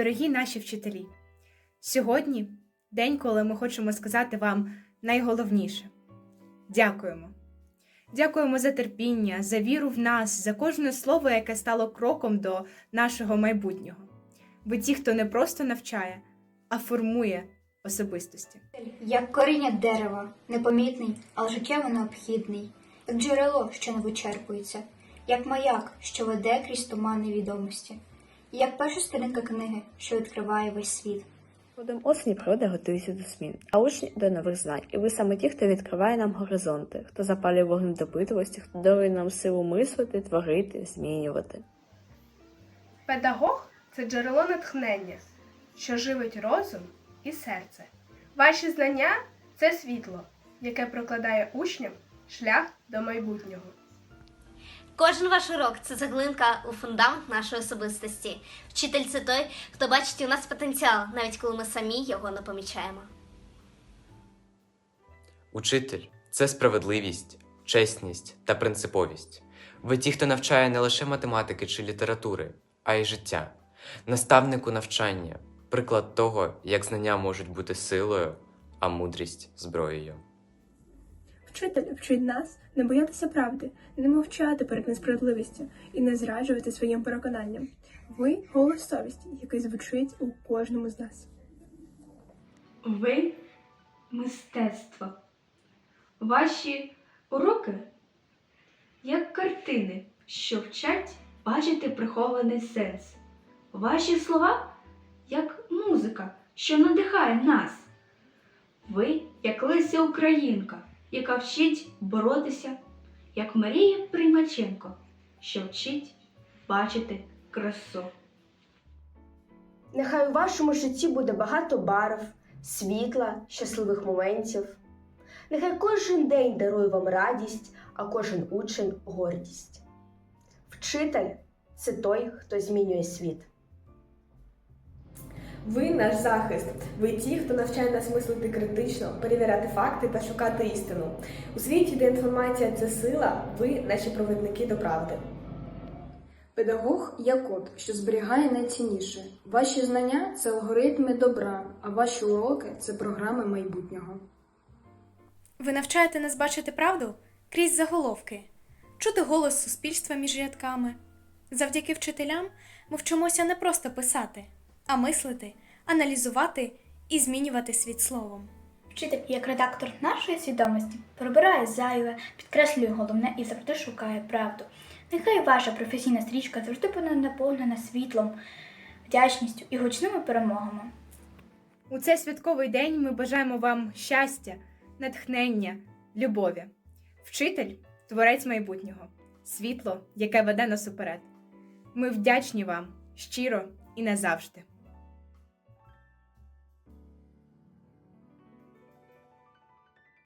дорогі наші вчителі! Сьогодні день, коли ми хочемо сказати вам найголовніше. Дякуємо. Дякуємо за терпіння, за віру в нас, за кожне слово, яке стало кроком до нашого майбутнього. Ви ті, хто не просто навчає, а формує особистості. Як коріння дерева, непомітний, але життєво необхідний, як джерело, що не вичерпується, як маяк, що веде крізь туман невідомості, як перша сторінка книги, що відкриває весь світ. Годом осені природа готується до змін, а учні до нових знань. І ви саме ті, хто відкриває нам горизонти, хто запалює вогонь допитливості, хто дарує нам силу мислити, творити, змінювати. Педагог це джерело натхнення, що живить розум і серце. Ваші знання це світло, яке прокладає учням шлях до майбутнього. Кожен ваш урок це заглинка у фундамент нашої особистості. Вчитель це той, хто бачить у нас потенціал, навіть коли ми самі його не помічаємо. Учитель це справедливість, чесність та принциповість. Ви ті, хто навчає не лише математики чи літератури, а й життя. Наставнику навчання, приклад того, як знання можуть бути силою, а мудрість зброєю. Вчитель вчить нас не боятися правди, не мовчати перед несправедливістю і не зраджувати своїм переконанням. Ви голос совісті, який звучить у кожному з нас. Ви мистецтво. Ваші уроки як картини, що вчать бачити прихований сенс. Ваші слова як музика, що надихає нас. Ви як Леся Українка, яка вчить боротися, як Марія Примаченко, що вчить бачити красу. Нехай у вашому житті буде багато барв, світла, щасливих моментів. Нехай кожен день дарує вам радість, а кожен учень гордість. Вчитель це той, хто змінює світ. Ви наш захист. Ви ті, хто навчає нас мислити критично, перевіряти факти та шукати істину. У світі, де інформація це сила, ви наші провідники до правди. Педагог як код, що зберігає найцінніше. Ваші знання це алгоритми добра, а ваші уроки це програми майбутнього. Ви навчаєте нас бачити правду крізь заголовки, чути голос суспільства між рядками. Завдяки вчителям ми вчимося не просто писати, а мислити, аналізувати і змінювати світ словом. Вчитель, як редактор нашої свідомості, прибирає зайве, підкреслює головне і завжди шукає правду. Нехай ваша професійна стрічка завжди буде наповнена світлом, вдячністю і гучними перемогами. У цей святковий день ми бажаємо вам щастя, натхнення, любові. Вчитель творець майбутнього, світло, яке веде нас уперед. Ми вдячні вам щиро і назавжди.